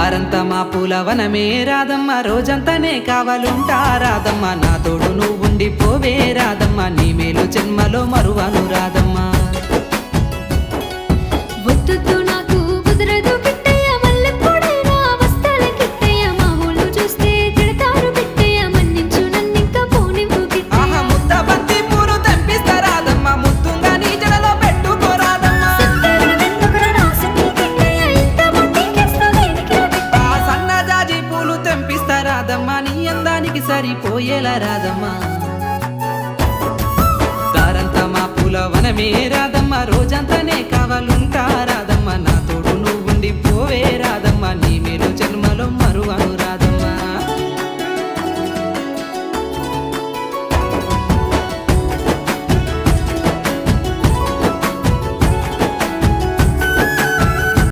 దారంతా మా పూలవనమే రాదమ్మ రోజంతానే కావాలుంటా రాదమ్మ. నా తోడు నువ్వు ఉండిపోవే రాదమ్మ నీ మేలు జన్మలో మరువను రాదమ్మా. రాదమ్మ నీ అందానికి సరిపోయేలా రాదమ్మా. దారంతా మా పూలవనమే రాదమ్మా రోజంతానే కావాలుంటా.